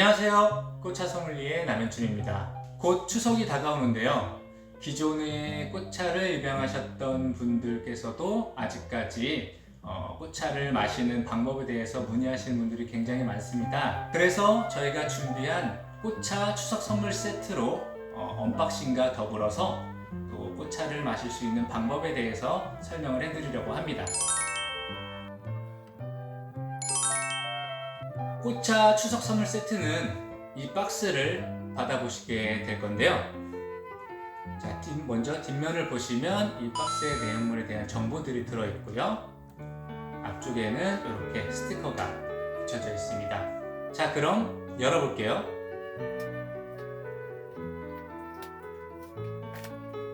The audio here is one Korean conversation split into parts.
안녕하세요. 꽃차 소믈리의 남현춘입니다. 곧 추석이 다가오는데요. 기존에 꽃차를 입양하셨던 분들께서도 아직까지 어, 꽃차를 마시는 방법에 대해서 문의하시는 분들이 굉장히 많습니다. 그래서 저희가 준비한 꽃차 추석 선물 세트로 어, 언박싱과 더불어서 또 꽃차를 마실 수 있는 방법에 대해서 설명을 해드리려고 합니다. 꽃차 추석 선물 세트는 이 박스를 받아보시게 될 건데요. 자, 뒷- 먼저 뒷면을 보시면 이 박스의 내용물에 대한 정보들이 들어있고요. 앞쪽에는 이렇게 스티커가 붙여져 있습니다. 자, 그럼 열어볼게요.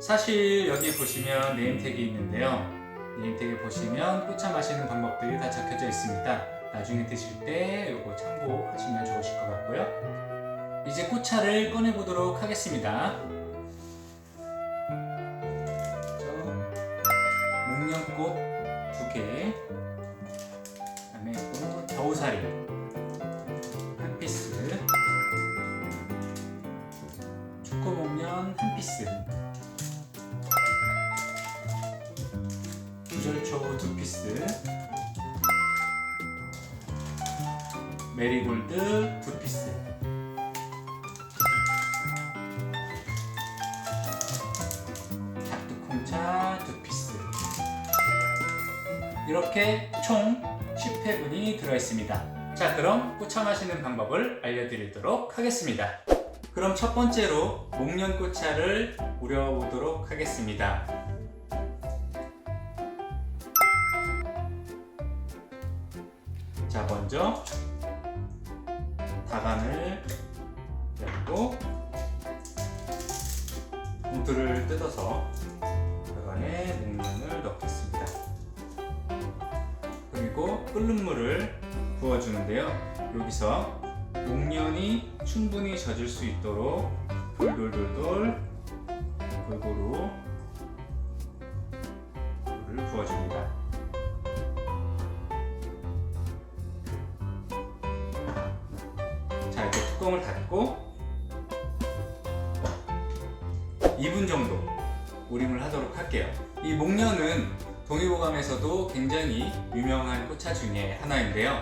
사실 여기 보시면 네임택이 있는데요. 네임택에 보시면 꽃차 마시는 방법들이 다 적혀져 있습니다. 나중에 드실 때 이거 참고하시면 좋으실 것 같고요. 이제 꽃차를 꺼내 보도록 하겠습니다. 저 목련꽃 두 개, 그다음에 또 겨우사리 한 피스, 초코 목련 한 피스, 구절초 두 피스. 메리골드 두 피스. 닭두콩차 두 피스. 이렇게 총 10회분이 들어있습니다. 자 그럼 꽃차 마시는 방법을 알려드리도록 하겠습니다. 그럼 첫 번째로 목련꽃차를 우려보도록 하겠습니다. 자 먼저 다간을 열고 봉투를 뜯어서 다간에 목련을 넣겠습니다. 그리고 끓는 물을 부어주는데요. 여기서 목련이 충분히 젖을 수 있도록 돌돌돌돌 골고루 우림을 하도록 할게요. 이 목련은 동의보감에서도 굉장히 유명한 꽃차 중에 하나인데요.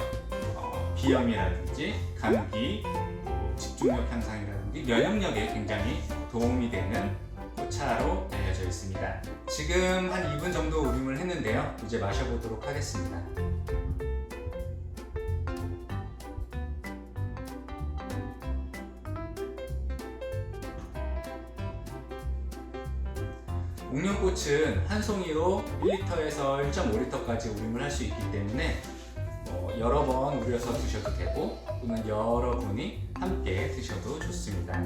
어, 비염이라든지 감기, 뭐 집중력 향상이라든지 면역력에 굉장히 도움이 되는 꽃차로 알려져 있습니다. 지금 한 2분 정도 우림을 했는데요. 이제 마셔보도록 하겠습니다. 옥련꽃은 한 송이로 1리터에서 1.5리터까지 우림을 할 수 있기 때문에 어, 여러 번 우려서 드셔도 되고 또는 여러분이 함께 드셔도 좋습니다.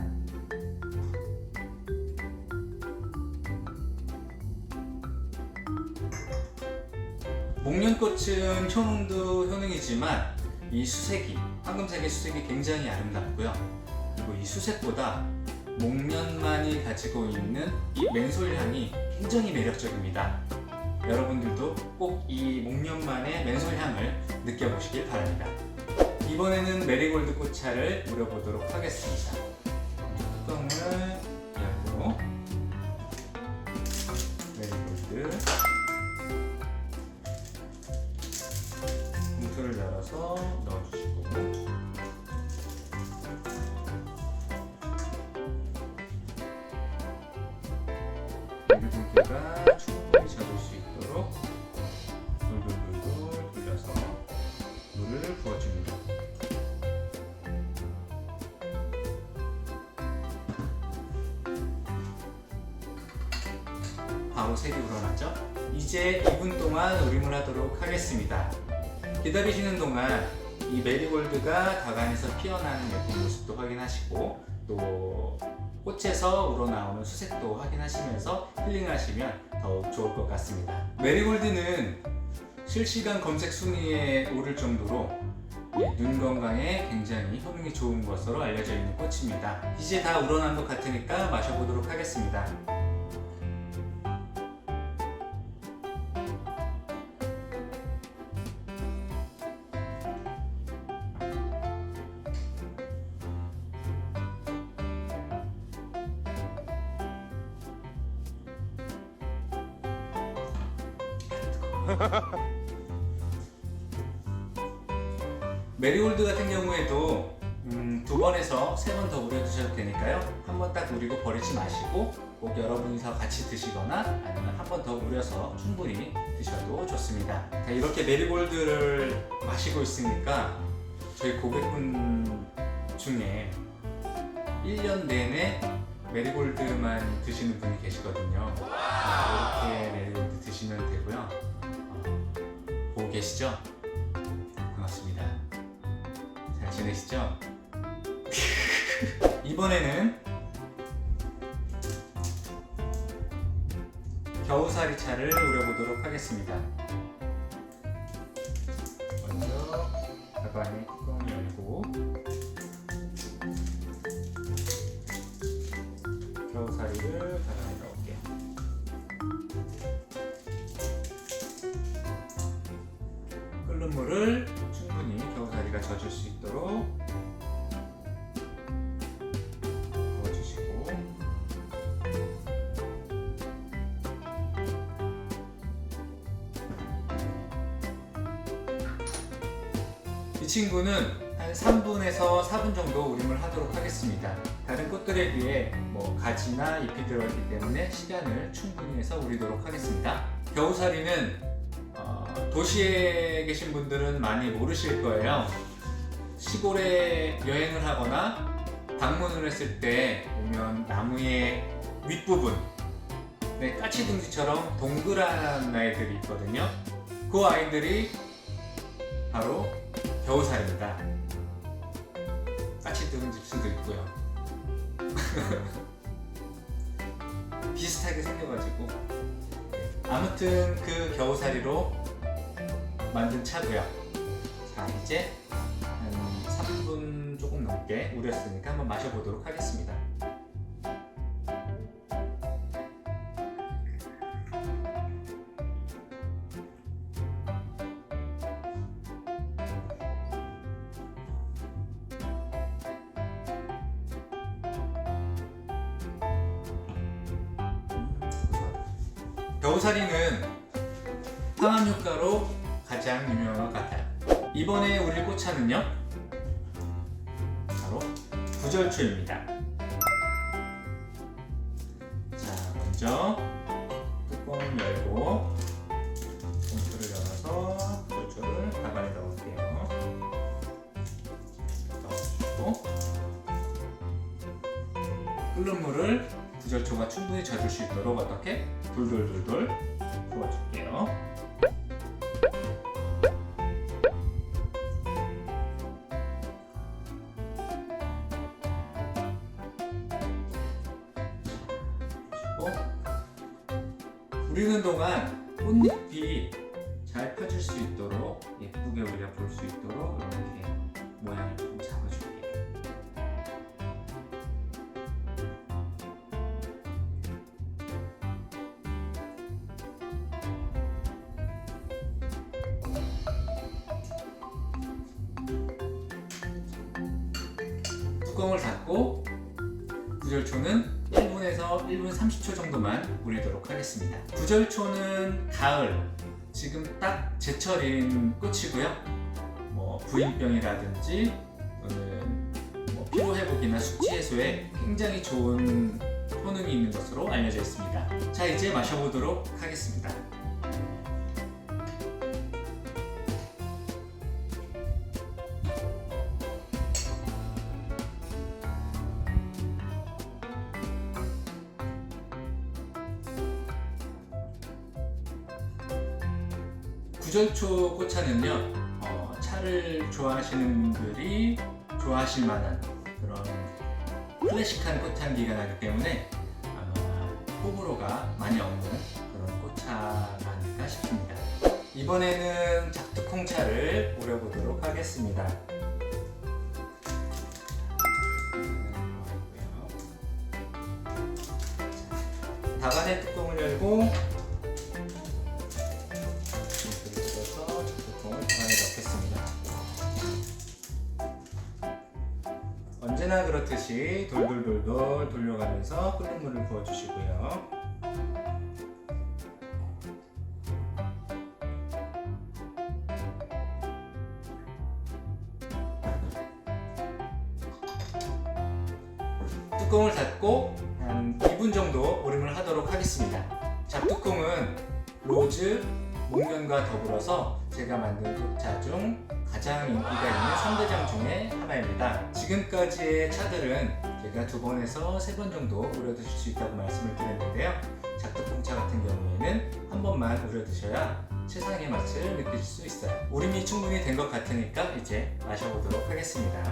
목련꽃은 효능도 효능이지만 이 수색이 황금색의 수색이 굉장히 아름답고요. 그리고 이 수색보다 목련만이 가지고 있는 이 맨솔 향이 굉장히 매력적입니다. 여러분들도 꼭 이 목련만의 맨솔 향을 느껴보시길 바랍니다. 이번에는 메리골드 꽃차를 우려보도록 하겠습니다. 뚜껑을 열고 메리골드 봉투를 열어서 가 충분히 젖을 수 있도록 돌돌돌돌 돌려서 물을 부어줍니다. 바로 색이 우러나죠? 이제 2분 동안 우림을 하도록 하겠습니다. 기다리시는 동안 이 메리골드가 다간에서 피어나는 예쁜 모습도 확인하시고 또 꽃에서 우러나오는 수색도 확인하시면서 힐링하시면 더욱 좋을 것 같습니다. 메리골드는 실시간 검색 순위에 오를 정도로 예, 눈 건강에 굉장히 효능이 좋은 것으로 알려져 있는 꽃입니다. 이제 다 우러난 것 같으니까 마셔보도록 하겠습니다. 메리골드 같은 경우에도 음, 두 번에서 세 번 더 우려 드셔도 되니까요. 한 번 딱 우리고 버리지 마시고 꼭 여러분이서 같이 드시거나 아니면 한 번 더 우려서 충분히 드셔도 좋습니다. 자, 이렇게 메리골드를 마시고 있으니까 저희 고객분 중에 1년 내내 메리골드만 드시는 분이 계시거든요. 이렇게 메리골드 드시면 되고요. 어, 보고 계시죠? 잘 지내시죠? 이번에는 겨우살이 차를 우려보도록 하겠습니다. 먼저 가방에 뚜껑을 열고 겨우살이를 가방 친구는 한 3분에서 4분 정도 우림을 하도록 하겠습니다. 다른 꽃들에 비해 뭐 가지나 잎이 들어있기 때문에 시간을 충분히 해서 우리도록 하겠습니다. 겨우살이는 어, 도시에 계신 분들은 많이 모르실 거예요. 시골에 여행을 하거나 방문을 했을 때 보면 나무의 윗부분 네, 까치둥지처럼 동그란 아이들이 있거든요. 그 아이들이 바로 겨우살입니다. 까치둥질 수도 있고요. 비슷하게 생겨가지고 아무튼 그 겨우살이로 만든 차고요. 자 이제 한 3분 조금 넘게 우렸으니까 한번 마셔보도록 하겠습니다. 겨우살이는 항암 효과로 가장 유명한 것 같아요. 이번에 우리 꽃차는요, 바로 구절초입니다. 자, 먼저 젖을 수 있도록 어떻게 돌돌돌돌 부어줄게요. 우리는 동안 꽃잎이 잘 펴질 수 있도록 예쁘게 우리가 볼 수 있도록 이렇게 모양을 좀 잡아줄게요. 뚜껑을 닫고 구절초는 1분에서 1분 30초 정도만 우리도록 하겠습니다. 구절초는 가을, 지금 딱 제철인 꽃이고요. 뭐 부인병이라든지 또는 뭐 피로 회복이나 숙취 해소에 굉장히 좋은 효능이 있는 것으로 알려져 있습니다. 자 이제 마셔보도록 하겠습니다. 구절초 꽃차는요 어, 차를 좋아하시는 분들이 좋아하실 만한 그런 클래식한 꽃향기가 나기 때문에 아마 호불호가 많이 없는 그런 꽃차가 아닐까 싶습니다. 이번에는 작두콩차를 우려보도록 하겠습니다. 다간의 뚜껑을 열고 언제나 그렇듯이 돌돌돌돌 돌려가면서 끓는 물을 부어주시고요. 뚜껑을 닫고 한 2분 정도 오림을 하도록 하겠습니다. 자, 뚜껑은 로즈, 목련과 더불어서 제가 만든 녹차 중 가장 인기가 있는 3대장 중에 하나입니다. 지금까지의 차들은 제가 두 번에서 세 번 정도 우려 드실 수 있다고 말씀을 드렸는데요. 작두콩차 같은 경우에는 한 번만 우려 드셔야 최상의 맛을 느끼실 수 있어요. 우림이 충분히 된 것 같으니까 이제 마셔보도록 하겠습니다.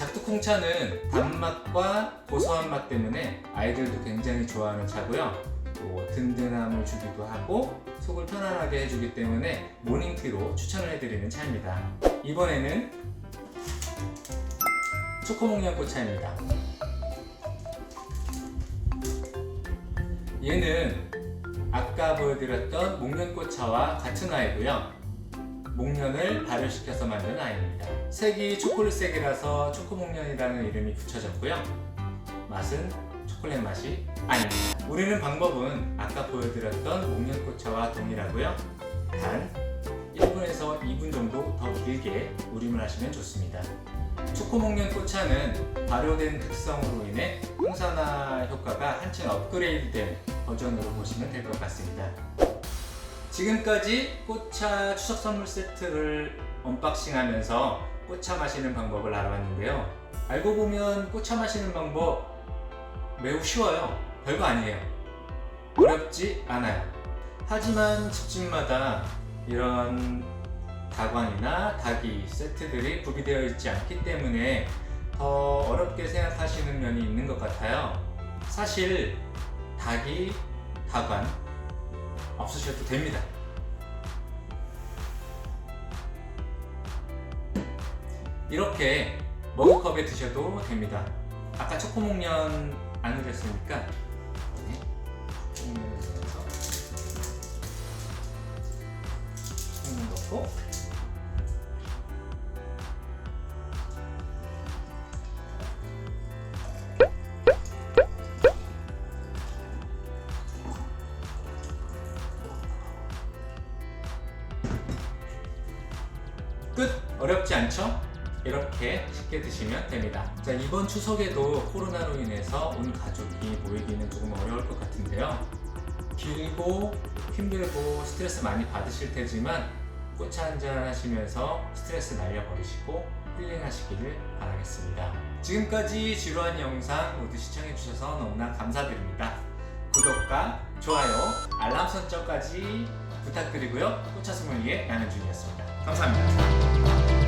작두콩차는 단맛과 고소한 맛 때문에 아이들도 굉장히 좋아하는 차고요. 또 든든함을 주기도 하고 속을 편안하게 해주기 때문에 모닝티로 추천을 해드리는 차입니다. 이번에는 초코몽냥 차입니다. 얘는 아까 보여드렸던 목련꽃 차와 같은 아이고요. 목련을 발효시켜서 만든 아이입니다. 색이 초콜릿색이라서 초코목련이라는 이름이 붙여졌고요. 맛은 초콜릿 맛이 아닙니다. 우리는 방법은 아까 보여드렸던 목련꽃차와 동일하고요. 단 1분에서 2분 정도 더 길게 우림을 하시면 좋습니다. 초코목련 꽃차는 발효된 특성으로 인해 항산화 효과가 한층 업그레이드된 버전으로 보시면 될 것 같습니다. 지금까지 꽃차 추석 선물 세트를 언박싱 하면서 꽃차 마시는 방법을 알아봤는데요. 알고 보면 꽃차 마시는 방법 매우 쉬워요. 별거 아니에요. 어렵지 않아요. 하지만 집집마다 이런 다관이나 닭이 세트들이 구비되어 있지 않기 때문에 더 어렵게 생각하시는 면이 있는 것 같아요. 사실 닭이 다관 없으셔도 됩니다. 이렇게 머그컵에 드셔도 됩니다. 아까 초코목련 안 드렸으니까 초코목련에서 손을 넣고 어렵지 않죠? 이렇게 쉽게 드시면 됩니다. 자, 이번 추석에도 코로나로 인해서 온 가족이 모이기는 조금 어려울 것 같은데요. 길고 힘들고 스트레스 많이 받으실 테지만 꽃차 한잔 하시면서 스트레스 날려버리시고 힐링하시기를 바라겠습니다. 지금까지 지루한 영상 모두 시청해주셔서 너무나 감사드립니다. 구독과 좋아요, 알람 설정까지 부탁드리고요. 꽃차 스물리의 양현준이었습니다. 감사합니다.